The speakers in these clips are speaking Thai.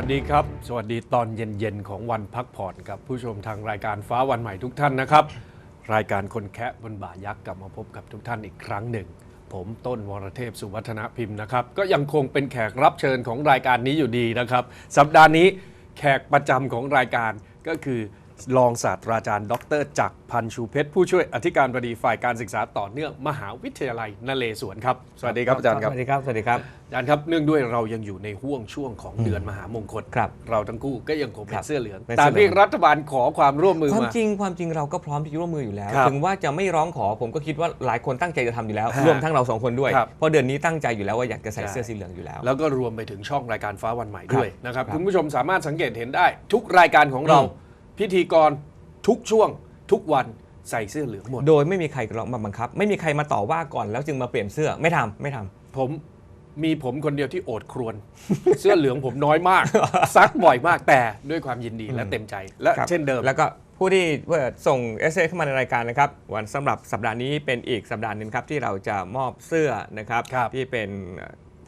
ัสดีครับ สวัสดีตอนเย็นๆของวันพักผ่อนกับผู้ชมทางรายการฟ้าวันใหม่ทุกท่านนะครับ รายการคนแคะบนบ่ายักษ์กลับมาพบกับทุกท่านอีกครั้งหนึ่ง ผมต้นวรเทพสุวัฒนพิมพ์นะครับ ก็ยังคงเป็นแขกรับเชิญของรายการนี้อยู่ดีนะครับ สัปดาห์นี้แขกประจำของรายการก็คือ รองศาสตราจารย์ ดรจักรพันธ์ชูเพชรผู้ช่วยอธิการบดีฝ่ายการศึกษาต่อเนื่องมหาวิทยาลัยนเรศวรครับ สวัสดีครับอาจารย์ครับ สวัสดีครับ สวัสดีครับ อาจารย์ครับเนื่องด้วยเรายังอยู่ในห่วงช่วงของเดือนมหามงคลครับ เราทั้งคู่ก็ยังคงเป็ครันบเสื้อเหลืองเป็นตาเสื้มอเหลืที่องรัฐบาลขอความร่วมมือความมา จริงความจริงเราก็พร้อมที่จะร่วมมืออยู่แล้ว ครับถึงว่าจะไม่ร้องขอผมก็คิดว่าหลายคนตั้งใจจะทำอยู่แล้ว ฮะรวมทั้งเราสองคนด้วย ครับเพราะเดือนนี้ตั้งใจอยู่แล้วว่าอยากจะใส่ใช่ เสื้อสีเหลืองอยู่แล้ว แล้วก็รวมไปถึงช่องรายการฟ้าวันใหม่ด้วยนะครับครับคุณผู้ชมสามารถสังเกตเห็นได้ ทุกรายการของเรา อืม พิธีกรทุกช่วงทุกวันใส่เสื้อเหลืองหมด โดยไม่มีใครมาบังคับ ไม่มีใครมาต่อว่าก่อนแล้วจึงมาเปลี่ยนเสื้อไม่ทำไม่ทำ ผมมีผมคนเดียวที่โอดครวน เสื้อเหลืองผมน้อยมาก ซักบ่อยมากแต่ด้วยความยินดีและเต็มใจ และครับเช่นเดิม แล้วก็ผู้ที่ส่งเอเเข้ามาในรายการนะครับ วันสำหรับสัปดาห์นี้เป็นอีกสัปดาห์หนึ่งครับที่เราจะมอบเสื้อนะครับ ครับที่เป็น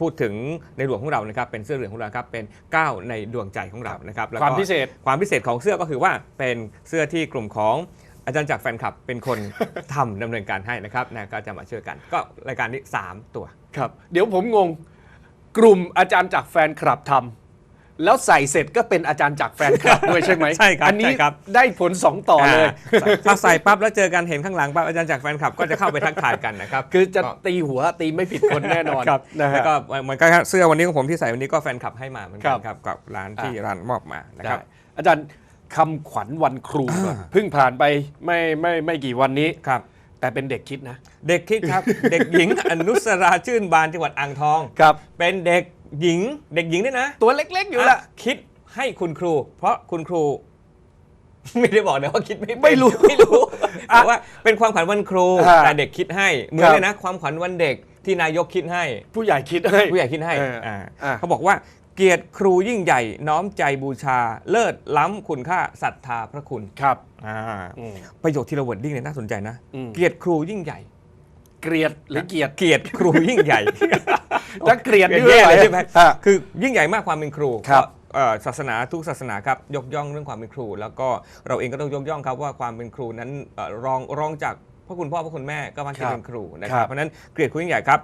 พูดถึงในหลวงของเรานะครับเป็นเสื้อเหลืองของเราครับเป็นก้าวในดวงใจของเรานะครับแล้ก็ความพิเศษความพิเศษของเสื้อก็คือว่าเป็นเสื้อที่กลุ่มของอาจารย์จากแฟนคลับเป็นคนทำดำเนินการให้นะครับนะก็จะมาช่วยกัน ก็รายการนี้ 3 ตัวครับ เดี๋ยวผมงงกลุ่มอาจารย์จากแฟนคลับทำ แล้วใส่เสร็จก็เป็นอาจารย์จากแฟนคลับด้วยใช่ไหมใช่ครับอันนี้ใช่ครับได้ผลสองต่อเลยาถ้าใส่ปั๊บแล้วเจอกันเห็นข้างหลังปั๊บอาจารย์จากแฟนคลับก็จะเข้าไปทักทายกันนะครับคือจะตีหัวตีไม่ผิดคนแน่นอนครับนะฮะแล้วก็เหมือนกันครับเสื้อวันนี้ของผมที่ใส่วันนี้ก็แฟนคลับให้มาเหมือนกัครันบครับกับร้านที่อ่าร้านมอบมานะคได้รับอาจารย์คำขวัญวันครูก่อนเพิ่งผ่านไปไม่ไม่ไม่กี่วันนี้ครับแต่เป็นเด็กคิดนะ เด็กคิดครับ เด็กหญิงอนุสราชื่นบานจังหวัดอ่างทองครับเป็นเด็ก หญิงเด็กหญิงด้วยนะตัวเล็ก ๆ อยู่ละะคิดให้คุณครู เพราะคุณครู ไม่ได้บอกนะว่าคิดไม่เป็นไม่รู้ไม่รู้แต่ว่าเป็นความขวัญวันครูอ่าแต่เด็กคิดให้เหมือนครับ เลยนะ ความขวัญวันเด็กที่นายกคิดให้ ผู้ใหญ่คิดให้ ผู้ใหญ่คิดให้เอออ่าอ่าเขาบอกว่าเกียรติครูยิ่งใหญ่ น้อมใจบูชา เลิศล้ำคุณค่าศรัทธาพระคุณครับอ่าอืม ประโยคที่เราเวิร์ดดิ้งเนี่ยน่าสนใจนะ อืม เกียรติครูยิ่งใหญ่ เกลียดหรือเกลียดเกียรติครูยิ่งใหญ่ ถ้าเกลียดเกลีนี่ยดไม่แย่เลยใช่ไหมฮะคือยิ่งใหญ่มากความเป็นครูครับเพาะเอ่อศาสนาทุกศาสนาครับยกย่องเรื่องความเป็นครู แล้วก็เราเองก็ต้องยกย่องครับว่าความเป็นครูนั้นเอ่อรองรองจากพระคุณพ่อพระคุณแม่ก็มักครัจะบเป็นครูนะคครัรับ บเพราะฉะนั้นเกียรติครูยิ่งใหญ่ครับ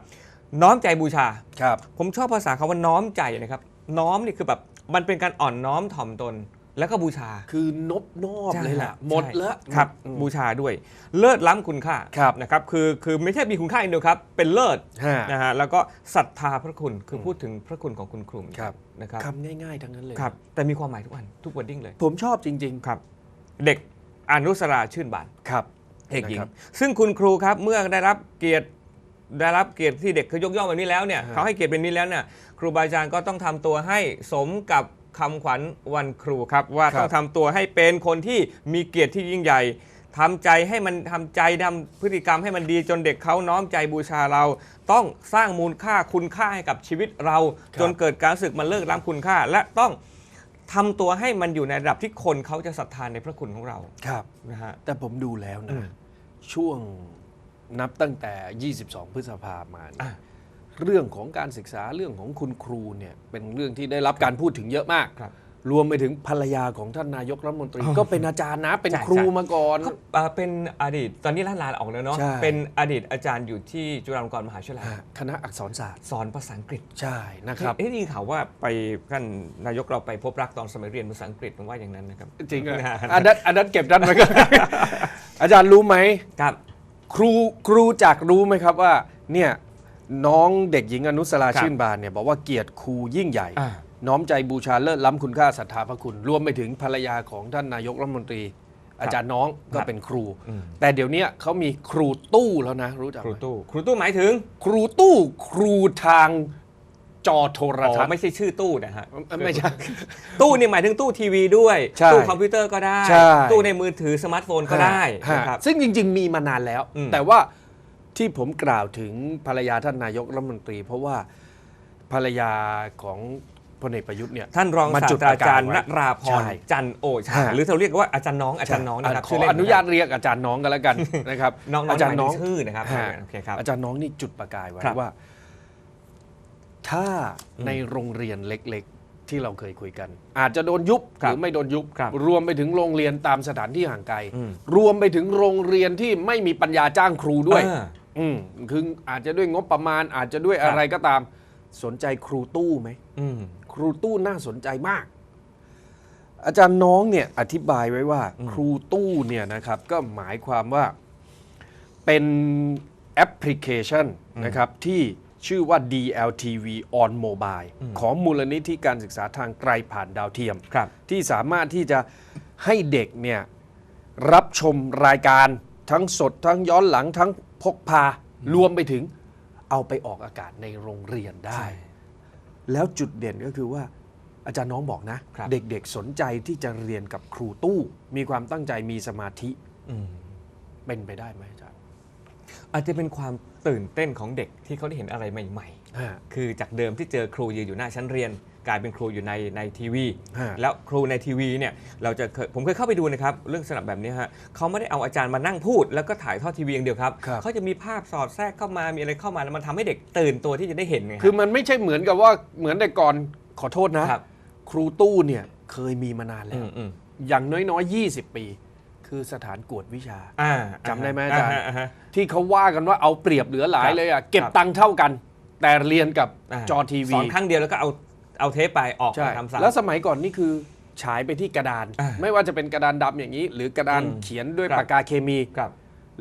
น้อมใจบูชา ครับ ผมชอบภาษาคำว่าน้อมใจนะครับ น้อมนี่คือแบบมันเป็นการอ่อนน้อมถ่อมตน แล้วก็บูชา คือนบนอบเลยแหละใช่หมดแล้ว ครับอืมบูชาด้วย เลิศล้ำคุณค่าครับ นะครับคือคือไม่ใช่มีคุณค่าอย่างเดียวครับ เป็นเลิศฮะ นะฮะแล้วก็ศรัทธาพระคุณคือพูดถึงพระคุณของคุณครูครับ นะครับคำง่ายๆ ทั้งนั้นเลย ครับแต่มีความหมายทุกอันทุกวอร์ดิ้งเลยผมชอบจริง ครับ เด็กอนุสราชื่นบาน ๆ ครับ เด็กหญิงนะครับซึ่งคุณครูครับเมื่อได้รับเกียรติได้รับเกียรติที่เด็กเขายกย่องแบบนี้แล้วเนี่ยฮะ เขาให้เกียรติเป็นนี้แล้วเนี่ยครูบาอาจารย์ก็ต้องทำตัวให้สมกับ คำขวัญวันครูครับ ว่าต้องทำตัวให้เป็นคนที่มีเกียรติที่ยิ่งใหญ่ทำใจให้มันทำใจทำพฤติกรรมให้มันดีจนเด็กเขาน้อมใจบูชาเรา ต้องสร้างมูลค่าคุณค่าให้กับชีวิตเรา จนเกิดการศึกมันเลิกล้ำคุณค่า และต้องทำตัวให้มันอยู่ในระดับที่คนเขาจะศรัทธานในพระคุณของเราครับนะฮะแต่ผมดูแล้วอืนะมช่วงนับตั้งแต่ 22 พฤษภามาเนี่ยอะ เรื่องของการศึกษาเรื่องของคุณครูเนี่ยเป็นเรื่องที่ได้รับการพูดถึงเยอะมากครับ รวมไปถึงภรรยาของท่านนายกรัฐมนตรี ก็เป็นอาจารย์นะเป็นใช่ครูใช่ มาก่อนก็เอ่อเป็นอดีตตอนนี้ลาลาออกแล้วเนาะใช่ เป็นอดีตอาจารย์อยู่ที่จุฬาลงกรณ์มหาวิทยาลัยฮะคณะอักษรศาสตร์ สอนภาษาอังกฤษใช่นะครับ เอ๊ะนี่ข่าวว่าไปท่านนายกเราไปพบรักตอนสมัยเรียนภาษาอังกฤษผมว่าอย่างนั้นนะครับ จริงเหรอนะฮะอันนั้นอันนั้นเก็บด้านไว้ก่อน อาจารย์รู้ไหม ครับ ครูครูจากรู้ไหมครับว่าเนี่ย น้องเด็กหญิงอนุสราครับชื่นบานเนี่ยบอกว่าเกียรติครูยิ่งใหญ่อ่าน้อมใจบูชาเลิศล้ำคุณค่าศรัทธาพระคุณ รวมไปถึงภรรยาของท่านนายกรัฐมนตรี อาจารย์น้องก็เป็นครูอืมแต่เดี๋ยวนี้เขามีครูตู้แล้วนะ รู้จักครูไหมตู้ ครูตู้หมายถึงครูตู้ครูทางจอโทรอ๋ทัศอน์ไม่ใช่ชื่อตู้นะฮะ ไม่ใช่ ตู้นี่หมายถึงตู้ทีวีด้วย ใช่ตู้คอมพิวเตอร์ก็ได้ ใช่ ตู้ในมือถือสมาร์ทโฟนก็ได้ฮะนะครับ ซึ่งจริง ๆ มีมานานแล้ว อืมแต่ว่า ที่ผมกล่าวถึงภรรยาท่านนายกรัฐมนตรี เพราะว่าภรรยาของพลเอกประยุทธ์เนี่ยท่านรองมาศาจุสดตราจารย์ประกายไว้นราพใช่รจันทร์โอชาฮะหรือเราเรียกว่าอาจารย์น้องอาจารย์น้องนะครับขชื่อเล่อนุญาตเรียกอาจารย์น้องกันแล้วกันนะครับน้องๆอาจารย์น้องหมายถึงชื่อนะครับฮโอเคครับอาจารย์น้องนี่จุดประกายไว้ครับว่า ถ้าอืมในโรงเรียนเล็กที่เราเคยคุยกัน อาจจะโดนยุบคหรับรือไม่โดนยุบครับรวมไปถึงโรงเรียนตามสถานที่ห่างไกลอืมรวมไปถึงโรงเรียนที่ไม่มีปัญญาจ้างครูด้วย อ่าอืมคืออาจจะด้วยงบประมาณอาจจะด้วยครับอะไรก็ตาม สนใจครูตู้ไหมอืมครูตู้น่าสนใจมาก อาจารย์น้องเนี่ยอธิบายไว้ว่าอืมครูตู้เนี่ยนะครับ ก็หมายความว่าเป็นแอปพลิเคชันนะครับที่ชื่อว่า DLTV on Mobile ของมูลนิธิการศึกษาทางไกลผ่านดาวเทียมครับที่สามารถที่จะให้เด็กเนี่ยรับชมรายการทั้งสดทั้งย้อนหลังทั้ง พกพารวมไปถึงเอาไปออกอากาศในโรงเรียนได้ แล้วจุดเด่นก็คือว่าอาจารย์น้องบอกนะครับเด็กๆสนใจที่จะเรียนกับครูตู้ มีความตั้งใจมีสมาธิอืมเป็นไปได้ไหมอาจารย์ อาจจะเป็นความตื่นเต้นของเด็กที่เขาได้เห็นอะไรใหม่ ฮะๆคือจากเดิมที่เจอครูยืนอยู่หน้าชั้นเรียน กลายเป็นครูอยู่ในในทีวี ฮะ แล้วครูในทีวีเนี่ยเราจะเคยผมเคยเข้าไปดูนะครับเรื่องสนับแบบนี้ฮะเขาไม่ได้เอาอาจารย์มานั่งพูด แล้วก็ถ่ายทอดทีวีอย่างเดียวครับครับ เขาจะมีภาพสอดแทรกเข้ามามีอะไรเข้ามาแล้วมันทำให้เด็กตื่นตัวที่จะได้เห็นไงคือมันไม่ใช่เหมือนกับว่าเหมือนแต่ก่อนขอโทษนะ ครับ ครูตู้เนี่ยเคยมีมานานแล้อืวมอืมอย่างน้อยๆ 20 ปี คือสถานกวดวิชา อ่าจำได้ไหมอาจารย์ฮฮะ ที่เขาว่ากันว่าเอาเปรียบเหลือหลายครับเลยอะเก็บครับ ตังค์เท่ากัน แต่เรียนกับาจอทีวีสอนครั้งเดียวแล้วก็เอาเอาเทปไปออกใช่มาทำซ้ำแล้วสมัยก่อนนี่คือฉายไปที่กระดานอ่าไม่ว่าจะเป็นกระดานดำอย่างนี้ หรือกระดานอืมเขียนด้วยครับปากกาเคมีครับ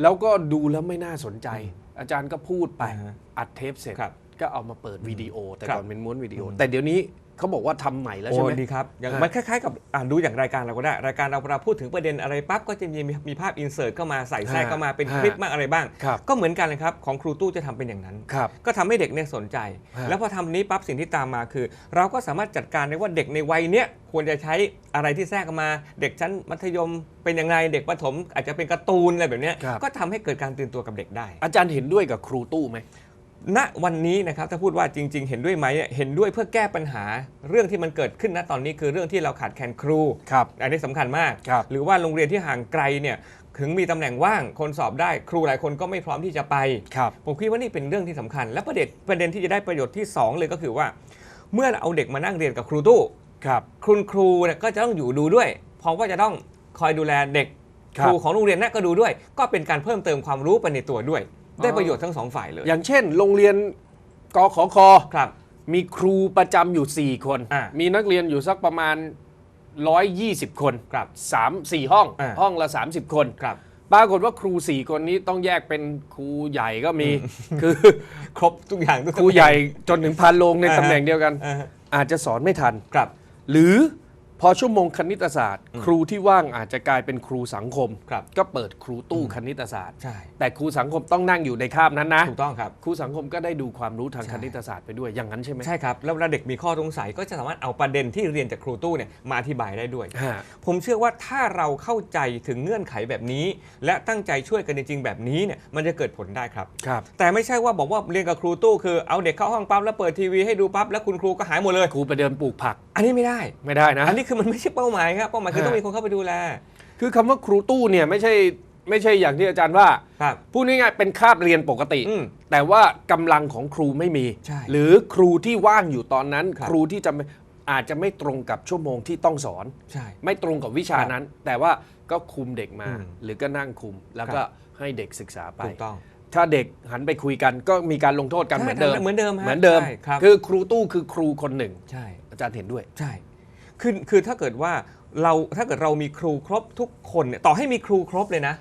แล้วก็ดูแล้วไม่น่าสนใจ อาจารย์ก็พูดไปอ่าฮะอัดเทปเสร็จครับก็เอามาเปิดวิดีโอ แต่ครับก่อนเป็นม้วนวิดีโออืมแต่เดี๋ยวนี้ เขาบอกว่าทำใหม่แล้วใช่ไหม โอ้ดีครับอย่างฮะมันคล้ายๆกับอ่านดูอย่างรายการเราก็ได้ รายการเราเวลาพูดถึงประเด็นอะไรปั๊บก็จะมีมีภาพอินเสิร์ตเข้ามาใส่แทรกฮะเข้ามาเป็นฮะคลิปบ้างอะไรบ้าง ครับ ก็เหมือนกันเลยครับ ของครูตู้จะทำเป็นอย่างนั้น ครับ ก็ทำให้เด็กเนี่ยสนใจ ฮะแล้วพอทำนี้ปั๊บสิ่งที่ตามมาคือ เราก็สามารถจัดการได้ว่าเด็กในวัยเนี้ยควรจะใช้อะไรที่แทรกเข้ามา เด็กชั้นมัธยมเป็นยังไงเด็กประถม อาจจะเป็นการ์ตูนอะไรแบบเนี้ยครับ ก็ทำให้เกิดการตื่นตัวกับเด็กได้ อาจารย์เห็นด้วยกับครูตู้ไหม ณวันนี้นะครับถ้าพูดว่าจริง ๆ เห็นด้วยไหมเนี่ยเห็นด้วยเพื่อแก้ปัญหาเรื่องที่มันเกิดขึ้นณตอนนี้คือเรื่องที่เราขาดแคลนครู ครับ อันนี้สำคัญมาก ครับ หรือว่าโรงเรียนที่ห่างไกลเนี่ยถึงมีตำแหน่งว่างคนสอบได้ครูหลายคนก็ไม่พร้อมที่จะไป ครับ ผมคิดว่านี่เป็นเรื่องที่สำคัญ และประเด็นประเด็นที่จะได้ประโยชน์ที่ 2 เลยก็คือว่า เมื่อเราเอาเด็กมานั่งเรียนกับครูตู้ ครับ คุณครูเนี่ยก็จะต้องอยู่ดูด้วย เพราะว่าจะต้องคอยดูแลเด็กครัคบรูของโรงเรียนนั่นก็ดูด้วย ก็เป็นการเพิ่มเติมความรู้ไปในตัวด้วย ได้ประโยชน์ทั้งสองฝ่ายเลย อย่างเช่น โรงเรียนกขคครับ มีครูประจำอยู่ 4 คน อ่ามีนักเรียนอยู่สักประมาณ 120 คนครับ3 4ห้องอ่า ห้องละ 30 คน ครับ ปรากฏว่าครู 4 คนนี้ต้องแยกเป็นครูใหญ่ก็มี คือครบทุกอย่างทุกครูใหญ่จนถึงพันโลงในอ่าฮะตำแหน่งเดียวกัน อ่าฮะอาจจะสอนไม่ทัน ครับ หรือ พอชั่วโมงคณิตศาสตร์ ครูที่ว่างอาจจะกลายเป็นครูสังคม ครับ ก็เปิดครูตู้คณิตศาสตร์ ใช่ แต่ครูสังคมต้องนั่งอยู่ในคาบนั้นนะ ถูกต้องครับ ครูสังคมก็ได้ดูความรู้ทางใช่ คณิตศาสตร์ไปด้วยอย่างนั้นใช่ไหมใช่ครับ แล้วเวลาเด็กมีข้อสงสัยก็จะสามารถเอาประเด็นที่เรียนจากครูตู้เนี่ยมาอธิบายได้ด้วย ฮะ ผมเชื่อว่าถ้าเราเข้าใจถึงเงื่อนไขแบบนี้ และตั้งใจช่วยกันจริงๆแบบนี้เนี่ยมันจะเกิดผลได้ครับ ครับ แต่ไม่ใช่ว่าบอกว่าเรียนกับครูตู้คือเอาเด็กเข้าห้องปั๊บแล้วเปิดทีวีให้ดูปั๊บแล้วคุณครูก็หายหมดเลย ครูไปเดินปลูกผักอันนี้ไม่ได้ ไม่ได้นะ อันนี้คือมันไม่ใช่เป้าหมายครับเป้าหมายคือฮะต้องมีคนเข้าไปดูแล คือคำว่าครูตู้เนี่ยไม่ใช่ไม่ใช่อย่างที่อาจารย์ว่าครับ พูดง่ายๆเป็นคาบเรียนปกติ อืมแต่ว่ากำลังของครูไม่มี ใช่หรือครูที่ว่างอยู่ตอนนั้น ครับ ครูที่จะไม่อาจจะไม่ตรงกับชั่วโมงที่ต้องสอน ใช่ ไม่ตรงกับวิชานั้น แต่ว่าก็คุมเด็กมา อืมหรือก็นั่งคุม แล้วก็ให้เด็กศึกษาไป ถูกต้องถ้าเด็กหันไปคุยกันก็มีการลงโทษกันใช่เหมือนเดิมเหมือนเดิมฮะเหมือนเดิมใช่ครับ คือครูตู้คือครูคนหนึ่ง ใช่อาจารย์เห็นด้วย ใช่ คือคือถ้าเกิดว่าเราถ้าเกิดเรามีครูครบทุกคนเนี่ยต่อให้มีครูครบเลยนะ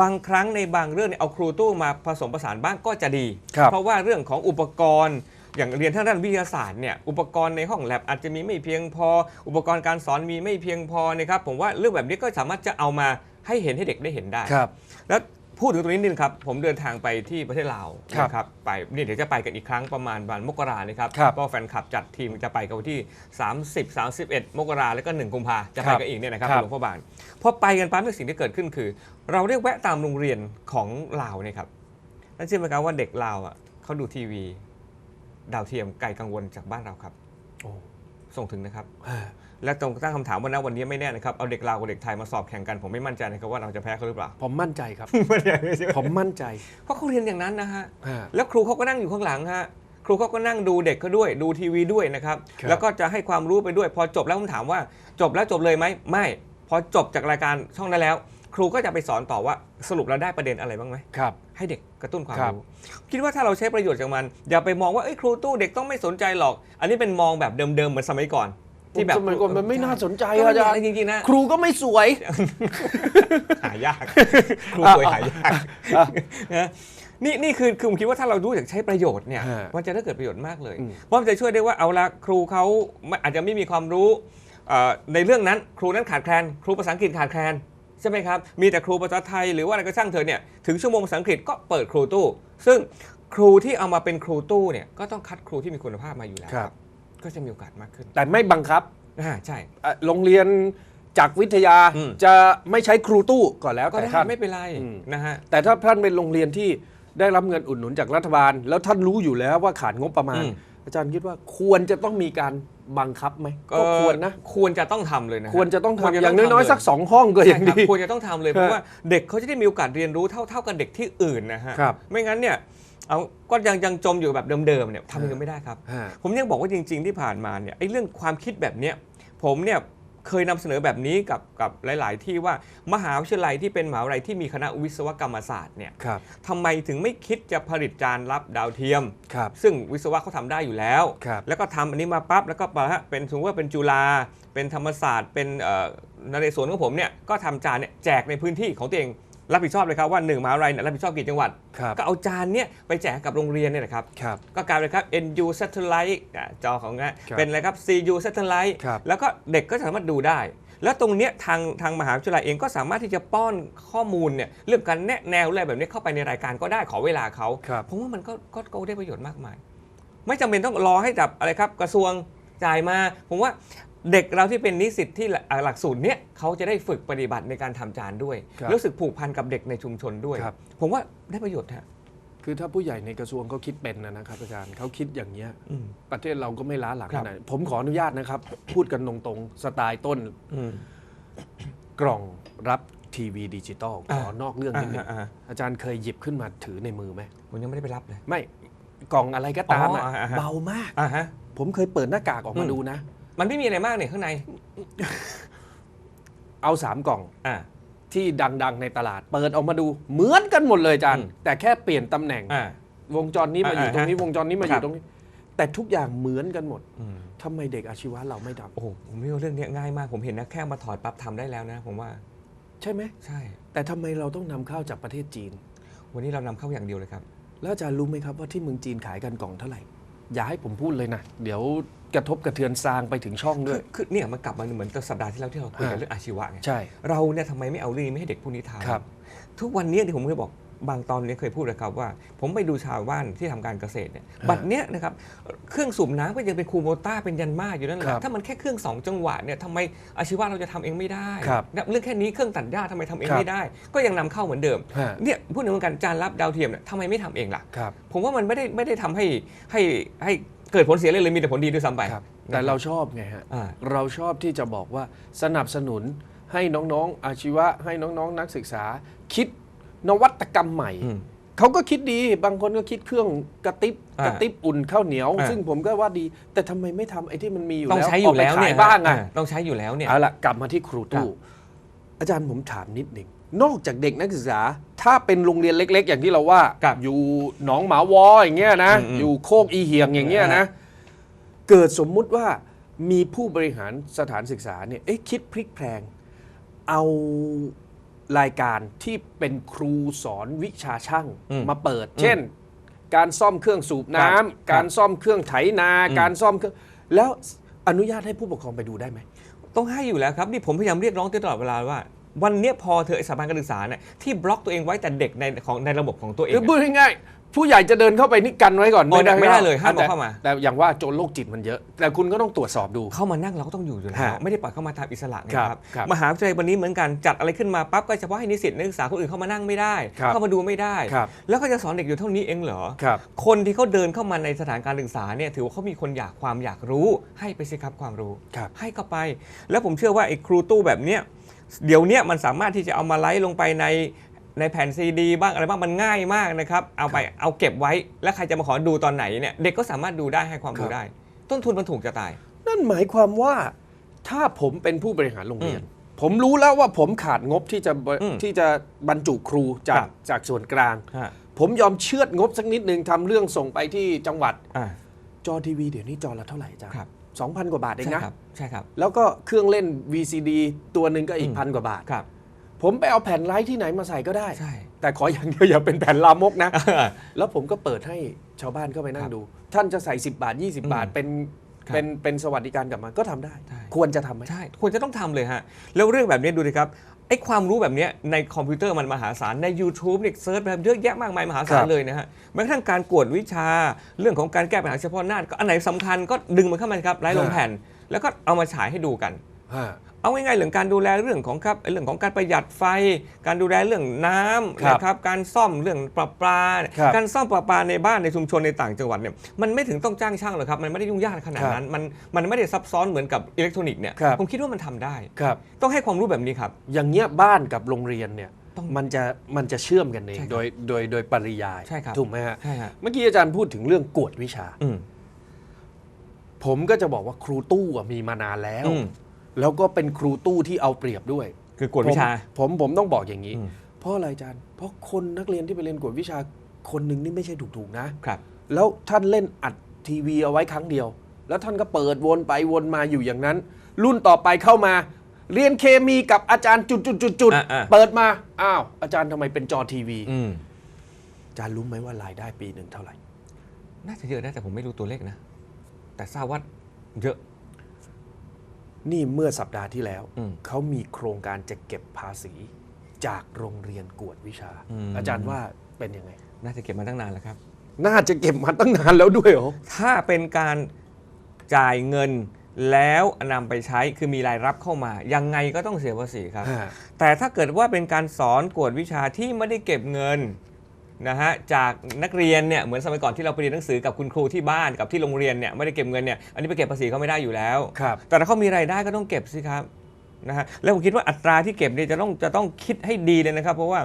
บางครั้งในบางเรื่องเนี่ยเอาครูตู้มาผสมผสานบ้างก็จะดี ครับเพราะว่าเรื่องของอุปกรณ์อย่างเรียนทางด้านวิทยาศาสตร์เนี่ยอุปกรณ์ในห้องแลบอาจจะมีไม่เพียงพอ อุปกรณ์การสอนมีไม่เพียงพอนะครับผมว่าเรื่องแบบนี้ก็สามารถจะเอามาให้เห็นให้เด็กได้เห็นได้ ครับ แล้ว พูดถึงตรงนี้นิดนึงครับ ผมเดินทางไปที่ประเทศลาวครับนะครับไปนี่เดี๋ยวจะไปกันอีกครั้งประมาณวันมกรานะครับครับก็แฟนคลับจัดทีมจะไปกันวันที่ 30 31 มกราแล้วก็ 1 กุมภาจะไปครับกันอีกเนี่ยนะครับครับ หลวงพ่อบางพอไปกันปั๊บเนี่ยสิ่งที่เกิดขึ้นคือ เราได้แวะตามโรงเรียนของลาวเนี่ยครับนั่นเชื่อไหมครับว่าเด็กลาวอะเขาดูทีวี ดาวเทียมไกลกังวลจากบ้านเราครับ โอ้ ส่งถึงนะครับอ่า และต้องตั้งคำถามว่านะวันนี้ไม่แน่นะครับ เอาเด็กลาวกับเด็กไทยมาสอบแข่งกันผมไม่มั่นใจนะครับว่าเราจะแพ้เขาหรือเปล่า ผมมั่นใจครับ ไม่แน่ใช่ไหมผมมั่นใจ เพราะเขาเรียนอย่างนั้นนะฮะ อ่า แล้วครูเขาก็นั่งอยู่ข้างหลังฮะ ครูเขาก็นั่งดูเด็กเขาด้วย ดูทีวีด้วยนะครับ ครับ แล้วก็จะให้ความรู้ไปด้วย พอจบแล้วผมถามว่า จบแล้วจบเลยไหม ไม่ พอจบจากรายการช่องนั้นแล้ว ครูก็จะไปสอนต่อว่าสรุปแล้วได้ประเด็นอะไรบ้างไหม ครับ ให้เด็กกระตุ้นความครับ รู้ คิดว่าถ้าเราใช้ประโยชน์จากมัน อย่าไปมองว่าเอ้ยครูตู้เด็กต้องไม่สนใจหรอก อันนี้เป็นมองแบบเดิมๆเหมือนสมัยก่อน ที่แบบสมัยก่อนมันไม่น่าสนใจก็ไม่อามีจารอะไรย์จริงๆนะครูก็ไม่สวย หายากครูป่วยหายากนะนี่นี่คือคือผมคิดว่าถ้าเรารู้จักใช้ประโยชน์เนี่ยฮะมันจะได้เกิดประโยชน์มากเลยอืมเพราะมันจะช่วยได้ว่าเอาละครูเขาไม่อาจจะไม่มีความรู้เอ่อในเรื่องนั้นครูนั้นขาดแคลนครูภาษาอังกฤษขาดแคลนใช่ไหมครับ มีแต่ครูภาษาไทยหรือว่าอะไรก็ช่างเถอะเนี่ยถึงชั่วโมงภาษาอังกฤษก็เปิดครูตู้ ซึ่งครูที่เอามาเป็นครูตู้เนี่ยก็ต้องคัดครูที่มีคุณภาพมาอยู่แล้วครับ ก็จะมีโอกาสมากขึ้นแต่ไม่บังคับอ่าใช่อะโรงเรียนจากวิทยาอืม จะไม่ใช้ครูตู้ก่อนแล้วก็แต่ได้ท่าน ไม่เป็นไรอืม นะฮะ แต่ถ้าท่านเป็นโรงเรียนที่ได้รับเงินอุดหนุนจากรัฐบาล แล้วท่านรู้อยู่แล้วว่าขาดงบประมาณ อืม อาจารย์คิดว่าควรจะต้องมีการบังคับไหมก็ควรนะ ควรจะต้องทำเลยนะฮควรจะต้องควรทำจะอย่างต้องน้อยทำเลยๆสักสองห้องก็ยังใช่ครับดีควรจะต้องทำเลย เพราะว่าเด็กเขาจะได้มีโอกาสเรียนรู้เท่าเท่ากับเด็กที่อื่นนะฮะ ครับ ไม่งั้นเนี่ย เอาก็ยังยังจมอยู่แบบเดิมๆเนี่ยทำยังไม่ได้ครับ ฮะผมยังบอกว่าจริง ๆ ที่ผ่านมาเนี่ยไอ้เรื่องความคิดแบบเนี้ยผมเนี่ยเคยนำเสนอแบบนี้กับกับหลาย ๆ ที่ว่ามหาวิทยาลัยที่เป็นมหาวิทยาลัยที่มีคณะวิศวกรรมศาสตร์เนี่ยครับทำไมถึงไม่คิดจะผลิตจานรับดาวเทียม ครับ ซึ่งวิศวะเขาทำได้อยู่แล้ว ครับแล้วก็ทำอันนี้มาปั๊บแล้วก็ปะฮะเป็นสมมติว่าเป็นจุฬาเป็นธรรมศาสตร์ เป็นเอ่อนเรศวรของผมเนี่ยก็ทำจานเนี่ยแจกในพื้นที่ของตัวเอง รับผิดชอบเลยครับว่าหนึ่งมหาวิทยาลัยเนี่ยรับผิดชอบกี่จังหวัด ครับ ก็เอาจานเนี่ยไปแจกกับโรงเรียนเนี่ยนะครับ ครับ ก็กลายเป็นครับ NU Satellite อะจอของงานครับเป็นอะไรครับ CU Satellite ครับแล้วก็เด็กก็สามารถดูได้ แล้วตรงเนี้ยทางทางมหาวิทยาลัยเองก็สามารถที่จะป้อนข้อมูลเนี่ยเรื่องการแนะแนวอะไรแบบนี้เข้าไปในรายการก็ได้ขอเวลาเขาครับผมว่ามันก็ก็ก็ได้ประโยชน์มากมาย ไม่จำเป็นต้องรอให้จับอะไรครับกระทรวงจ่ายมา ผมว่า เด็กเราที่เป็นนิสิตที่หลักอ่าหลักสูตรเนี้ยเขาจะได้ฝึกปฏิบัติในการทำจานด้วยครับรู้สึกผูกพันกับเด็กในชุมชนด้วย ครับ ผมว่าได้ประโยชน์ฮะคือถ้าผู้ใหญ่ในกระทรวงเขาคิดเป็นนะนะครับอาจารย์เขาคิดอย่างเนี้ย อืม ประเทศเราก็ไม่ล้าหลังครัขบนาดผมขออนุญาตนะครับ พูดกันตรงๆ สไตล์ต้นอืม กล่องรับทีวีดิจิตอลขอ่า อนอกเรื่องนิดนึงอ่าอ่าอาจารย์เคยหยิบขึ้นมาถือในมือไหมผมยังไม่ได้ไปรับเลย ไม่กล่องอะไรก็ตามอะอ๋ออ่าฮะเบามาก อ่าฮะ ผมเคยเปิดหน้ากากออกมาอืมดูนะ มันไม่มีอะไรมากเนี่ยข้างใน เอาสามกล่อง อ่าที่ดังๆในตลาด เปิดออกมาดู เหมือนกันหมดเลยอาจารย์อืมแต่แค่เปลี่ยนตำแหน่ง อ่าวงจรนี้มาอยู่อ่าตรงนี้ฮะวงจรนี้มาอครัยู่บ ตรงนี้ แต่ทุกอย่างเหมือนกันหมดอืมทำไมเด็กอาชีวะเราไม่ทำโอ้โหผมไม่ว่าเรื่องเนี้ยง่ายมาก ผมเห็นนะแค่มาถอดปั๊บทำได้แล้วนะ ผมว่า ใช่ไหม ใช่ แต่ทำไมเราต้องนำเข้าจากประเทศจีน วันนี้เรานำเข้าอย่างเดียวเลยครับ แล้วอาจารย์รู้ไหมครับว่าที่เมืองจีนขายกันกล่องเท่าไหร่ อย่าให้ผมพูดเลยนะ เดี๋ยวกระทบกระเทือนซางไปถึงช่องด้คืวอยคือเนี่ยมันกลับมาเหมือนสัปดาห์ที่แล้วที่เราคุยกันฮะเรื่องอาชีวะไงใช่ เราเนี่ยทำไมไม่เอาเรื่องนี้ไม่ให้เด็กผู้นี้ทำครับ ทุกวันเนี้ยที่ผมเคยบอก บางตอนเนี้เคยพูดนะครับว่า ผมไปดูชาวบ้านที่ทำการเกษตรเนี่ยบัดเนี้ยนะครับเครื่องสูบน้ำก็ยังเป็นคูโบต้าเป็นยันมาอยู่นั่นแหครัละบถ้ามันแค่เครื่องสองจังหวะเนี่ยทำไมอาชีวะเราจะทำเองไม่ได้ครับนะเรื่องแค่นี้เครื่องตัดหญ้าทำไมทำเองครับไม่ได้ ก็ยังนำเข้าเหมือนเดิมฮะเนี่ยพูดถึงเรื่องการจานรับดาวเทียมเนี่ยทำไมไม่ทำเองล่ะครับผมว่ามันไม่ได้ไม่ได้ทำให้ให้ให้เกิดผลเสียเลยเลยมีแต่ผลดีด้วยซ้ำไปครับแต่เราชอบไงฮะอ่าเราชอบที่จะบอกว่าสนับสนุนให้น้องๆอาชีวะให้น้องๆนักศึกษาคิด นวัตกรรมใหม่ อืม เขาก็คิดดีบางคนก็คิดเครื่องกระติบอ่ากระติบอุ่นข้าวเหนียว อ่า ซึ่งผมก็ว่าดี แต่ทำไมไม่ทำไอ้ที่มันมีอยู่ต้องแล้วใช้อยู่แล้วเาไปเนี่ยขายบ้างอะ ต้องใช้อยู่แล้วเนี่ย เอาละกลับมาที่ครูตู้ อาจารย์ผมถามนิดหนึ่งนอกจากเด็กนักศึกษา ถ้าเป็นโรงเรียนเล็ก ๆ อย่างที่เราว่า ครับอยู่หนองหมาวออย่างเงี้ยนะ อืมๆอยู่โคกอีเหียงอย่างเงี้ยนะ เกิดสมมุติว่ามีผู้บริหารสถานศึกษาเนี่ยเอ๊ะคิดพลิกแพลง เอา รายการที่เป็นครูสอนวิชาช่างอืมมาเปิด เช่น การซ่อมเครื่องสูบน้ำครับการซ่อมเครื่องไถนา อืม การซ่อมเครื่องแล้วอนุญาตให้ผู้ปกครองไปดูได้ไหม ต้องให้อยู่แล้วครับนี่ผมพยายามเรียกร้องตลอดเวลาว่า วันเนี้ยพอเธอะไอ้สถาบันการศึกษาเนี่ยที่บล็อกตัวเองไว้แต่เด็กในของในระบบของตัวเองคืออะพูดง่ายๆ ผู้ใหญ่จะเดินเข้าไปนี่กันไว้ก่อนอ๋อไม่ได้เลยห้ามเอาแต่เข้ามา แต่อย่างว่าโจรโรคจิตมันเยอะ แต่คุณก็ต้องตรวจสอบดู เข้ามานั่งเราก็ต้องอยู่อยู่แล้วฮะไม่ได้ปล่อยเข้ามาทำอิสระไงครับครับครับมหาวิทยาลัยวันนี้เหมือนกันจัดอะไรขึ้นมาปั๊บก็เฉพาะให้นิสิตนักศึกษาคนอื่นเข้ามานั่งไม่ได้ครับเข้ามาดูไม่ได้ครับแล้วก็จะสอนเด็กอยู่เท่านี้เองเหรอครับคนที่เขาเดินเข้ามาในสถานการศึกษาเนี่ยถือว่าเขามีคนอยากความอยากรู้ให้ไปสิครับความรู้ครับให้เข้าไป แล้วผมเชื่อว่าไอ้ครูตู้แบบเนี้ยเดี๋ยวเนี้ยมันสามารถที่จะเอามาไลฟ์ลงไปใน ในแผ่นซีดีบ้างอะไรบ้างมันง่ายมากนะครับ เอาไปเอาเก็บไว้แล้วใครจะมาขอดูตอนไหนเนี่ยเด็กก็สามารถดูได้ให้ความครัรู้บได้ ต้นทุนมันถูกจะตาย นั่นหมายความว่าถ้าผมเป็นผู้บริหารโรงเรียน ผมรู้แล้วว่าผมขาดงบที่จะบอืมที่จะบรรจุครูจาครักบจากส่วนกลางฮะผมยอมเชือดงบสักนิดนึงทำเรื่องส่งไปที่จังหวัดอ่าจอทีวีเดี๋ยวนี้จอละเท่าไหร่จ้าครับสองพันกว่าบาทเองใช่นะครับใช่ครับ แล้วก็เครื่องเล่น VCD ตัวหนึ่งก็อีกอืมพันกว่าบาทครับ ผมไปเอาแผ่นไลท์ที่ไหนมาใส่ก็ได้ ใช่ แต่ขออย่างเดียวอย่าเป็นแผ่นลามกนะ แล้วผมก็เปิดให้ชาวบ้านเข้าไปนั่คงรับดู ท่านจะใส่ 10 บาท 20 บาทอืมเป็นครับเป็นเป็นสวัสดิการกลับมาก็ทำได้ใช่ควรจะทำไหม ใช่ ควรจะต้องทำเลยฮะ แล้วเรื่องแบบนี้ดูดิครับ ไอ้ความรู้แบบเนี้ยในคอมพิวเตอร์มันมหาศาล ใน YouTube เนี่ยเซิร์ชแบบเยอะแยะมากมายมหาศาคลรับเลยนะฮะแม้กระทั่งการกวดวิชา เรื่องของการแก้ปัญหาเฉพาะหน้าก็อันไหนสำคัญก็ดึงมันเข้ามาครับไล่ลงแผ่น แล้วก็เอามาฉายให้ดูกัน ฮะ เอาง่ายๆเรื่องการดูแลเรื่องของครับเรื่องของการประหยัดไฟ การดูแลเรื่องน้ำครับนะครับการซ่อมเรื่องประปาครับการซ่อมประปาในบ้านในชุมชนในต่างจังหวัดเนี่ยมันไม่ถึงต้องจ้างช่างหรอกครับมันไม่ได้ยุ่งยากขนาดนั้นมันมันไม่ได้ซับซ้อนเหมือนกับอิเล็กทรอนิกส์เนี่ยครับผมคิดว่ามันทำได้ครับต้องให้ความรู้แบบนี้ครับอย่างเงี้ยบ้านกับโรงเรียนเนี่ยต้องมันจะมันจะเชื่อมกันเองใช่ครับโดยโดยโดยปริยายใช่ครับถูกไหมฮะใช่ฮะเมื่อกี้อาจารย์พูดถึงเรื่องกวดวิชาอืมผมก็จะบอกว่าครูตู้อะมีมานานแล้วอืม แล้วก็เป็นครูตู้ที่เอาเปรียบด้วยคือกวดวิชาผมผมผมต้องบอกอย่างนี้ อืม เพราะอะไรอาจารย์ เพราะคนนักเรียนที่ไปเรียนกวดวิชาคนหนึ่งนี่ไม่ใช่ถูกๆนะ ครับ แล้วท่านเล่นอัดทีวีเอาไว้ครั้งเดียว แล้วท่านก็เปิดวนไปวนมาอยู่อย่างนั้น รุ่นต่อไปเข้ามา เรียนเคมีกับอาจารย์จุดจุดจุดจุดอะอะ เปิดมาอ้าวอาจารย์ทำไมเป็นจอทีวีอืมอาจารย์รู้ไหมว่ารายได้ปีหนึ่งเท่าไหร่ น่าจะเยอะนะแต่ผมไม่รู้ตัวเลขนะ แต่ทราบว่าเยอะ นี่เมื่อสัปดาห์ที่แล้ว อืม เขามีโครงการจะเก็บภาษีจากโรงเรียนกวดวิชา อืม อาจารย์ว่าเป็นยังไง น่าจะเก็บมาตั้งนานแล้วครับ น่าจะเก็บมาตั้งนานแล้วด้วยเหรอ ถ้าเป็นการจ่ายเงินแล้วนำไปใช้คือมีรายรับเข้ามา ยังไงก็ต้องเสียภาษีครับฮะแต่ถ้าเกิดว่าเป็นการสอนกวดวิชาที่ไม่ได้เก็บเงิน นะฮะจากนักเรียนเนี่ยเหมือนสมัยก่อนที่เราไปเรียนหนังสือกับคุณครูที่บ้านกับที่โรงเรียนเนี่ยไม่ได้เก็บเงินเนี่ยอันนี้ไปเก็บภาษีเขาไม่ได้อยู่แล้ว ครับ แต่ถ้าเขามีรายได้ก็ต้องเก็บสิครับนะฮะแล้วผมคิดว่าอัตราที่เก็บเนี่ยจะต้องจะต้องคิดให้ดีเลยนะครับ เพราะว่า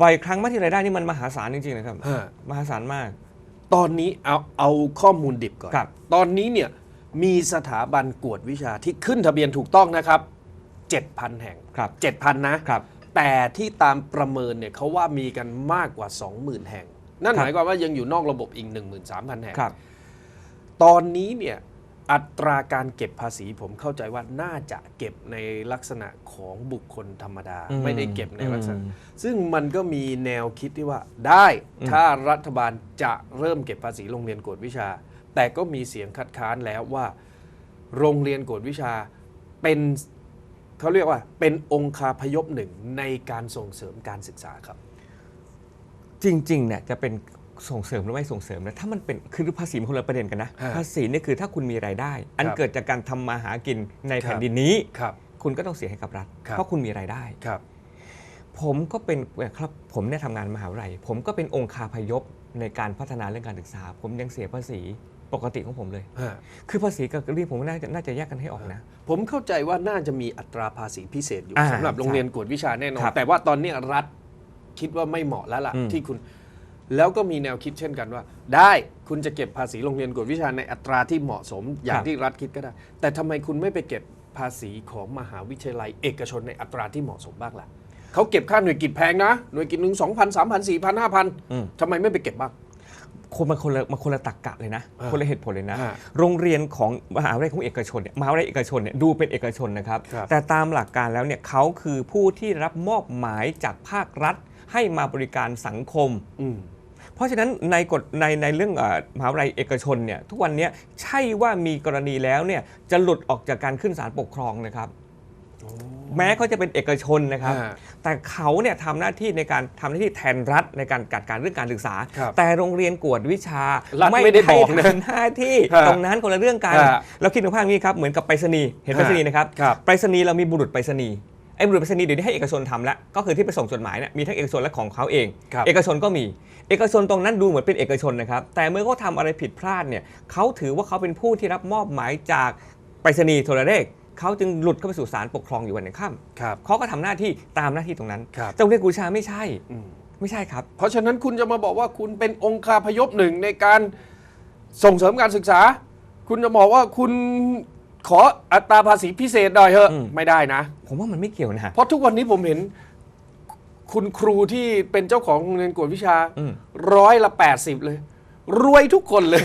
บ่อยครั้งมากที่รายได้นี่มันมหาศาลจริงๆนะครับฮะ มหาศาลมาก ตอนนี้เอาเอาข้อมูลดิบก่อน ครับ ตอนนี้เนี่ยมีสถาบันกวดวิชาที่ขึ้นทะเบียนถูกต้องนะครับ 7,000 แห่ง ครับ 7,000 นะครับ แต่ที่ตามประเมินเนี่ยเขาว่ามีกันมากกว่า 20,000 แห่ง นั่นครับหมายความว่ายังอยู่นอกระบบอีก 13,000 แห่งครับ ตอนนี้เนี่ยอัตราการเก็บภาษีผมเข้าใจว่าน่าจะเก็บในลักษณะของบุคคลธรรมดา อืมไม่ได้เก็บในลักษณะ อืม ซึ่งมันก็มีแนวคิดที่ว่าได้อืมถ้ารัฐบาลจะเริ่มเก็บภาษีโรงเรียนกวดวิชา แต่ก็มีเสียงคัดค้านแล้วว่า โรงเรียนกวดวิชาเป็น เขาเรียกว่าเป็นองค์คาพยพหนึ่งในการส่งเสริมการศึกษาครับ จริงๆเนี่ยจะเป็นส่งเสริมหรือไม่ส่งเสริมนะถ้ามันเป็นคือภาษีมันคนละประเด็นกันนะ ฮะภาษีเนี่ยคือถ้าคุณมีรายได้ อันครับเกิดจากการทำมาหากินในครับ แผ่นดินนี้ ครับ คุณก็ต้องเสียให้กับรัฐ ครับ เพราะคุณมีรายได้ ครับ ผมก็เป็นครับผมเนี่ยทำงานมหาวิทยาลัย ผมก็เป็นองค์คาพยพในการพัฒนาเรื่องการศึกษา ผมยังเสียภาษี ปกติของผมเลย ฮะคือภาษีกับเรื่องผมว่าน่าจะน่าจะแยกกันให้ออกนะ ผมเข้าใจว่าน่าจะมีอัตราภาษีพิเศษอยู่อ่าสำหรับโรงเรียนกวดวิชาแน่นอน ครับแต่ว่าตอนนี้รัฐคิดว่าไม่เหมาะแล้วล่ะอืม ที่คุณ แล้วก็มีแนวคิดเช่นกันว่า ได้คุณจะเก็บภาษีโรงเรียนกวดวิชาในอัตราที่เหมาะสมอย่างที่รัฐคิดก็ได้ แต่ทำไมคุณไม่ไปเก็บภาษีของมหาวิทยาลัย เอกชนในอัตราที่เหมาะสมบ้างล่ะเขาเก็บค่าหน่วยกิจแพงนะหน่วยกิจหนึ่งสองพันสามพันสี่พันห้าพันอืม ทำไมไม่ไปเก็บบ้าง คนมันคนละมันคนละตักกะเลยนะ อ่าคนละเหตุผลเลยนะ อ่าโรงเรียนของมหาวิทยาลัยของเอกชนเนี่ยมหาวิทยาลัยเอกชนเนี่ยดูเป็นเอกชนนะครับ ครับ แต่ตามหลักการแล้วเนี่ยเขาคือผู้ที่รับมอบหมายจากภาครัฐ ให้มาบริการสังคม อืม เพราะฉะนั้นในกฎในในเรื่องเอ่อมหาวิทยาลัยเอกชนเนี่ยทุกวันเนี้ยใช่ว่ามีกรณีแล้วเนี่ยจะหลุดออกจากการขึ้นศาลปกครองนะครับ แม้เขาจะเป็นเอกชนนะครับ อ่าแต่เขาเนี่ยทำหน้าที่ในการทำหน้าที่แทนรัฐในการจัดการเรื่องการศึกษา ครับแต่โรงเรียนกวดวิชารัฐไม่ได้บอกนะทำหน้าที่ฮะตรงนั้นคนละเรื่องกันฮะเราคิดถึงภาพนี้ครับเหมือนกับไปรษณีย์เห็นไปรษณีย์นะครับครับ ไปรษณีย์เรามีบุรุษไปรษณีย์ไอ้บุรุษไปรษณีย์เดี๋ยวนี้ให้เอกชนทำแล้วก็คือที่ไปส่งจดหมายเนี่ยมีทั้งเอกชนและของเขาเอง ครับ เอกชนก็มี เอกชนตรงนั้นดูเหมือนเป็นเอกชนนะครับ แต่เมื่อเขาทำอะไรผิดพลาดเนี่ยเขาถือว่าเขาเป็นผู้ที่รับมอบหมายจากไปรษณีย์โทรเลข เขาจึงหลุดเข้าไปสู่ศาลปกครองอยู่วันหนึ่งค่ครับำเขาก็ทำหน้าที่ตามหน้าที่ตรงนั้นครับแต่โรงเรียนกวดวิชาไม่ใช่อืมไม่ใช่ครับ เพราะฉะนั้นคุณจะมาบอกว่าคุณเป็นองค์คาพยพหนึ่งในการส่งเสริมการศึกษา คุณจะบอกว่าคุณขออัตราภาษีพิเศษหน่อยเถอะอืมไม่ได้นะ ผมว่ามันไม่เกี่ยวนะเพราะทุกวันนี้ผมเห็น คุณครูที่เป็นเจ้าของโรงเรียนกวดวิชาอืมร้อยละแปดสิบเลย รวยทุกคนเลย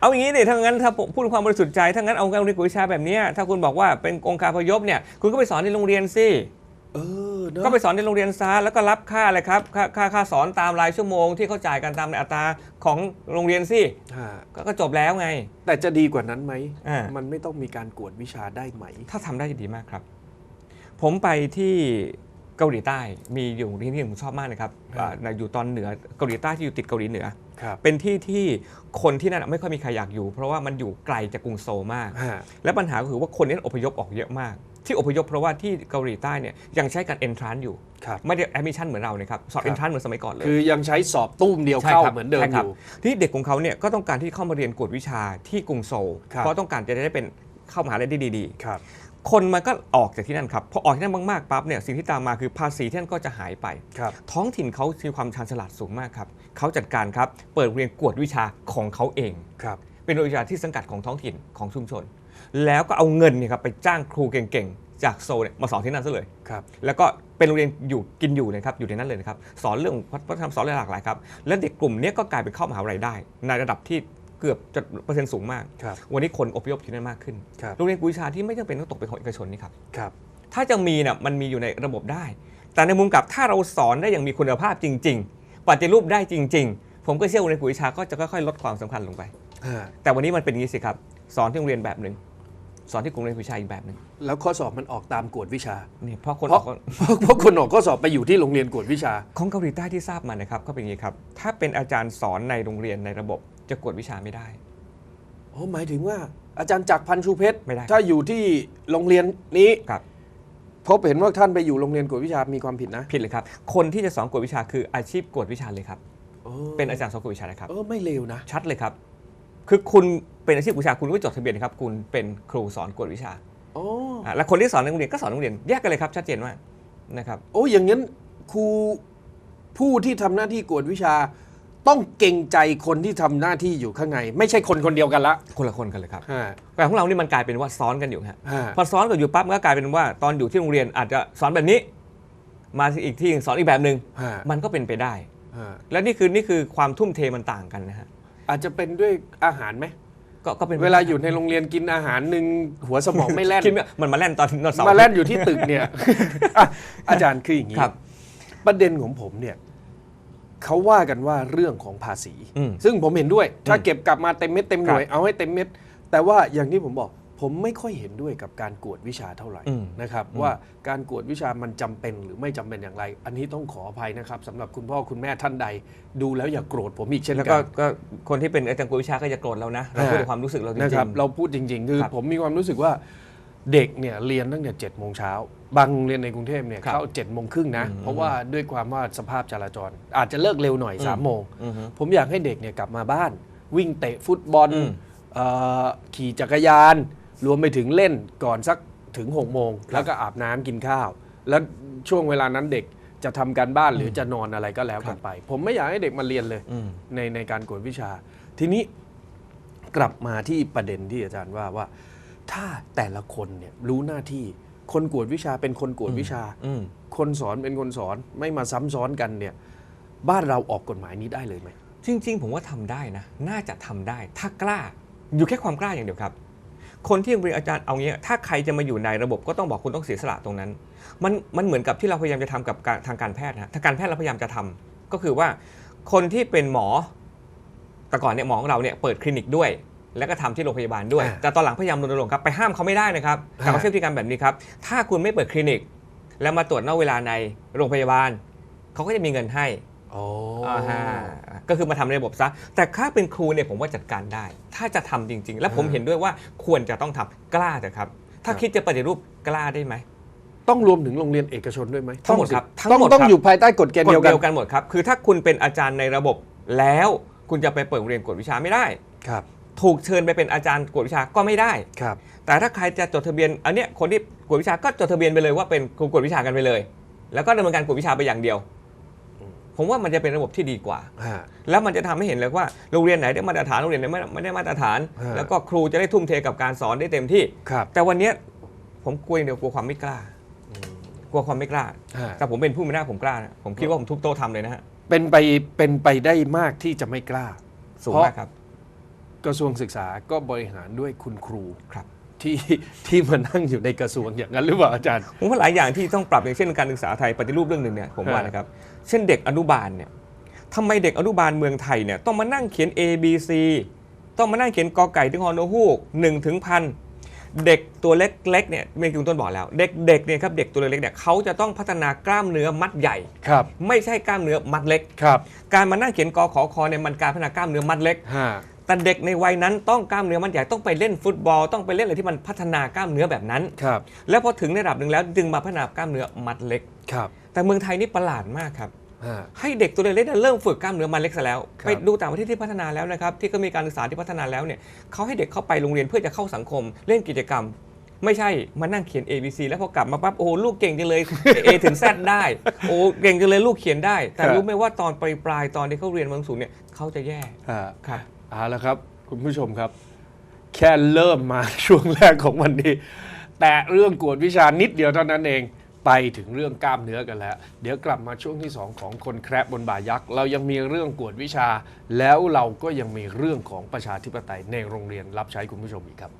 เอาอย่างนี้เนี่ยถ้างั้นถ้าผมพูดความบริสุทธิ์ใจถ้างั้นเอาการเรียนกวดวิชาแบบเนี้ยถ้าคุณบอกว่าเป็นองค์การพยพเนี่ยคุณก็ไปสอนในโรงเรียนสิเออเนอะก็ไปสอนในโรงเรียนซะแล้วก็รับค่าเลยครับค่าค่าค่าสอนตามรายชั่วโมงที่เขาจ่ายกันตามในอัตราของโรงเรียนสิฮะก็ก็จบแล้วไง แต่จะดีกว่านั้นไหมอ่ามัมันไม่ต้องมีการกวดวิชาได้ไหม ถ้าทำได้จะดีมากครับ ผมไปที่ เกาหลีใต้มีอยู่ที่ที่ผมชอบมากนะครับครับ อ่าอยู่ตอนเหนือเกาหลีใต้ที่อยู่ติดเกาหลีเหนือ ครับเป็นที่ที่คนที่นั่นไม่ค่อยมีใครอยากอยู่ เพราะว่ามันอยู่ไกลจากกรุงโซลมาก ฮะและปัญหาก็คือว่าคนนี้อพยพออกเยอะมาก ที่อพยพเพราะว่าที่เกาหลีใต้เนี่ยยังใช้การเอนทรานอยู่ ครับ ไม่ได้แอดมิชชั่นเหมือนเรานะครับสอบครับ เอนทรานเหมือนสมัยก่อนเลย คือยังใช้สอบตุ้มเดียวใช่เข้าครับเหมือนเดิมใช่อครับ ยู่ ที่เด็กของเขาเนี่ยก็ต้องการที่เข้ามาเรียนกวดวิชาที่กรุงโซลครับ เพราะต้องการจะได้เป็นเข้ามหาลัยได้ดีครับ ๆ คนมันก็ออกจากที่นั่นครับพอออกที่นั่นมากๆปั๊บเนี่ยสิ่งที่ตามมาคือภาษีที่นั่นก็จะหายไป ครับท้องถิ่นเขามีความชาญฉลาดสูงมากครับเขาจัดการครับเปิดเรียนกวดวิชาของเขาเอง ครับ เป็นโรงเรียนวิชาที่สังกัดของท้องถิ่นของชุมชน แล้วก็เอาเงินเนี่ยครับไปจ้างครูเก่งๆ จากโซลเนี่ยมาสอนที่นั่นซะเลย ครับ แล้วก็เป็นโรงเรียนอยู่กินอยู่นะครับอยู่ในนั้นเลยนะครับสอนเรื่องวัฒนธรรมสอนเรื่องหลากหลายครับและเด็กกลุ่มเนี้ยก็กลายเป็นเข้ามหาวิทยาลัยได้ ในระดับที่ เกือบจะเปอร์เซ็นต์สูงมาก ครับ วันนี้คนอพยพที่นั่นมากขึ้น ครับ โรงเรียนกุยชาที่ไม่จำเป็นต้องตกเป็นของเอกชนนี่ครับ ครับ ถ้าจะมีน่ะมันมีอยู่ในระบบได้ แต่ในมุมกลับถ้าเราสอนได้อย่างมีคุณภาพจริง ๆ ปฏิรูปได้จริง ๆ ผมก็เชื่อว่าโรงเรียนกุยชาก็จะค่อยๆลดความสำคัญลงไปฮะแต่วันนี้มันเป็นอย่างนี้สิครับ สอนที่โรงเรียนแบบหนึ่ง สอนที่กรุงเรียนกุยชาอีกแบบหนึ่งแล้วข้อสอบมันออกตามกวดวิชา นี่เพราะคนเพอราะอกเพราะเพราะคนออกข้อสอบไปอยู่ที่โรงเรียนกวดวิชา ของเกาหลีใต้ที่ทราบมานะครับก็เป็นอย่างนี้ครับ ถ้าเป็นอาจารย์สอนในโรงเรียนในระบบ จะกวดวิชาไม่ได้โอ้หมายถึงว่าอาจารย์จักรพันธ์ชูเพชรไม่ได้ ถ้าอยู่ที่โรงเรียนนี้ครับ พบเห็นว่าท่านไปอยู่โรงเรียนกวดวิชามีความผิดนะผิดเลยครับ คนที่จะสอนกวดวิชาคืออาชีพกวดวิชาเลยครับโอ้เป็นอาจารย์สอนกวดวิชานะครับ เออไม่เลวนะ ชัดเลยครับ คือคุณเป็นอาชีพกวดวิชาคุณก็จดทะเบียนนะครับ คุณเป็นครูสอนกวดวิชาโอ้อะและคนที่สอนในโรงเรียนก็สอนในโรงเรียนแยกกันเลยครับชัดเจนมากนะครับ โอ้อย่างนั้นครูผู้ที่ทำหน้าที่กวดวิชา ต้องเก่งใจคนที่ทำหน้าที่อยู่ข้างใน ไม่ใช่คนคนเดียวกันละคนละคนกันเลยครับฮะแต่ของเรานี่มันกลายเป็นว่าซ้อนกันอยู่ฮะฮะพอซ้อนกันอยู่ปั๊บมันก็กลายเป็นว่าตอนอยู่ที่โรงเรียนอาจจะสอนแบบนี้ มาอีกที่สอนอีกแบบหนึ่งฮะมันก็เป็นไปได้ ฮะและนี่คือนี่คือความทุ่มเทมันต่างกันนะฮะอาจจะเป็นด้วยอาหารไหม ก็ก็เป็นไปเวลาได้อยู่ในโรงเรียนกินอาหารหนึ่งหัวสมองไม่แล่น คิดว่ามันมาแล่นตอนตอนเสาร์มาแล่นอยู่ที่ตึกเนี่ย อะอาจารย์คืออย่างนี้ ครับ ประเด็นของผมเนี่ย เขาว่ากันว่าเรื่องของภาษี อืมซึ่งผมเห็นด้วย ถ้าอืมเก็บกลับมาเต็มเม็ดเต็มหน่วยครับเอาให้เต็มเม็ด แต่ว่าอย่างที่ผมบอก ผมไม่ค่อยเห็นด้วยกับการกวดวิชาเท่าไหร่อืม นะครับอืมว่าการกวดวิชามันจำเป็นหรือไม่จำเป็นอย่างไร อันนี้ต้องขออภัยนะครับสำหรับคุณพ่อคุณแม่ท่านใด ดูแล้วอย่าโกรธผมอีกเช่นแล้วกัก็น ก็คนที่เป็นอาจารย์กวดวิชาก็จะโกรธเรานะ เราพูดในความรู้สึกเราจริงๆนะครับเราพูดจริง ๆ คือครับผมมีความรู้สึกว่า เด็กเนี่ยเรียนตั้งแต่7จ็ดโมงเช้าบางโรงเรียนในกรุงเทพเนี่ยครับเข้า7จ็ดโมงครึ่งนะ อืมเพราะว่าด้วยความว่าสภาพจราจร อาจจะเลิกเร็วหน่อยอืม 3ามโมง อือฮึ ผมอยากให้เด็กเนี่ยกลับมาบ้าน วิ่งเตะฟุตบอลอืม เอ่อขี่จักรยาน รวมไปถึงเล่นก่อนสักถึง6กโมง แล้วก็อาบน้ำกินข้าว แล้วช่วงเวลานั้นเด็กจะทำการบ้านหรือจะนอนอะไรก็แล้วกันไป ผมไม่อยากให้เด็กมาเรียนเลย อืม ในในการกวดวิชา ทีนี้กลับมาที่ประเด็นที่อาจารย์ว่าว่า ถ้าแต่ละคนเนี่ยรู้หน้าที่ คนกวดวิชาเป็นคนกวดวิชา อืม คนสอนเป็นคนสอนไม่มาซ้ำซ้อนกันเนี่ย บ้านเราออกกฎหมายนี้ได้เลยไหม จริงๆ ผมว่าทำได้นะ น่าจะทำได้ ถ้ากล้า อยู่แค่ความกล้าอย่างเดียวครับ คนที่เรียนอาจารย์เอางี้ ถ้าใครจะมาอยู่ในระบบก็ต้องบอกคุณต้องเสียสละตรงนั้น มันมันเหมือนกับที่เราพยายามจะทำกับการทางการแพทย์นะทางการแพทย์เราพยายามจะทำก็คือว่า คนที่เป็นหมอแต่ก่อนเนี่ยหมอของเราเนี่ยเปิดคลินิกด้วย แล้วก็ทำที่โรงพยาบาลด้วยอ่าแต่ตอนหลังพยายามรณรงค์ครับไปห้ามเขาไม่ได้นะครับแต่เขาอ่าใช้พฤติกรรมแบบนี้ครับ ถ้าคุณไม่เปิดคลินิก แล้วมาตรวจนอกเวลาในโรงพยาบาลเขาก็จะมีเงินให้โอ้อ่าฮะก็คือมาทำในระบบซะ แต่ถ้าเป็นครูเนี่ยผมว่าจัดการได้ ถ้าจะทำจริง ๆ และผมเห็นด้วยว่าควรจะต้องทำกล้าเถอะครับ ถ้าคิดจะปฏิรูปกล้าได้ไหมต้องรวมถึงโรงเรียนเอกชนด้วยไหมทั้งหมดครับต้องทั้งหมดต้องครับอยู่ภายใต้กฎเกณฑ์กฎเดียวกันเดียวกันหมดครับคือถ้าคุณเป็นอาจารย์ในระบบแล้วคุณจะไปเปิดโรงเรียนกวดวิชาไม่ได้ครับ ถูกเชิญไปเป็นอาจารย์กวดวิชาก็ไม่ได้ ครับ แต่ถ้าใครจะจดทะเบียนอันเนี้ยคนที่กวดวิชาก็จดทะเบียนไปเลยว่าเป็นครูกวดวิชากันไปเลย แล้วก็ดำเนินการกวดวิชาไปอย่างเดียว ผมว่ามันจะเป็นระบบที่ดีกว่า ฮะ แล้วมันจะทำให้เห็นเลยว่าโรงเรียนไหนได้มาตรฐานโรงเรียนไหนไม่ไม่ได้มาตรฐาน ฮะ แล้วก็ครูจะได้ทุ่มเทกับการสอนได้เต็มที่ ครับ แต่วันเนี้ยผมกลัวอย่างเดียวกลัวความไม่กล้า กลัวความไม่กล้า ฮะ แต่ผมเป็นผู้มีหน้าผมกล้านะผมคิดว่าผมทุบโต๊ะทำเลยนะฮะเป็นไปเป็นไปได้มากที่จะไม่กล้าสูงเพราะมากครับ กระทรวงศึกษาก็บริหารด้วยคุณครูครับ ที่ที่มานั่งอยู่ในกระทรวงอย่างนั้นหรือเปล่าอาจารย์ ผมว่าหลายอย่างที่ต้องปรับอย่างเช่นการศึกษาไทยปฏิรูปเรื่องหนึ่งเนี่ยผมว่าฮะนะครับ เช่นเด็กอนุบาลเนี่ยทำไมเด็กอนุบาลเมืองไทยเนี่ยต้องมานั่งเขียน A B C ต้องมานั่งเขียนกอไก่ถึงฮอนโนฮูกหนึ่งถึงพันเด็กตัวเล็กๆเนี่ยเมื่อกี้คุณต้นบอกแล้ว เด็กๆเนี่ยครับเด็กตัวเล็กๆเนี่ยเขาจะต้องพัฒนากล้ามเนื้อมัดใหญ่ครับไม่ใช่กล้ามเนื้อมัดเล็กครับ การมานั่งเขียนกอขอคอเนี่ยมันการพัฒนากล้ามเนื้อมัดเล็กฮะ แต่เด็กในวัยนั้นต้องกล้ามเนื้อมัดใหญ่ต้องไปเล่นฟุตบอล ต้องไปเล่นอะไรที่มันพัฒนากล้ามเนื้อแบบนั้น ครับ แล้วพอถึงระดับหนึ่งแล้วดึงมาพัฒนากล้ามเนื้อมัดเล็ก ครับแต่เมืองไทยนี่ประหลาดมากครับฮะ ให้เด็กตัวเล็กๆเนี่ยเริ่มฝึกกล้ามเนื้อมัดเล็กซะแล้วครับ ไปดูต่างประเทศที่พัฒนาแล้วนะครับที่ก็มีการศึกษาที่พัฒนาแล้วเนี่ยเขาให้เด็กเข้าไปโรงเรียนเพื่อจะเข้าสังคม เล่นกิจกรรม ไม่ใช่มานั่งเขียน A B C แล้วพอกลับมาปั๊บโอ้โหลูกเก่งจังเลย A ถึง Z ได้โอ้เก่งจังเลยลูกเขียนได้ แต่รู้ไหมว่าตอนปลายปลายๆตอนที่เขาเรียนมัธยมสูงเนี่ยเขาจะแย่ฮะ ครับ เอาละครับ คุณผู้ชมครับ แค่เริ่มมาช่วงแรกของวันนี้ แต่เรื่องกวดวิชานิดเดียวเท่านั้นเองไปถึงเรื่องกล้ามเนื้อกันแล้ว เดี๋ยวกลับมาช่วงที่ 2 ของคนแครบบนบ่ายักษ์ เรายังมีเรื่องกวดวิชา แล้วเราก็ยังมีเรื่องของประชาธิปไตยในโรงเรียนรับใช้คุณผู้ชมอีกครับ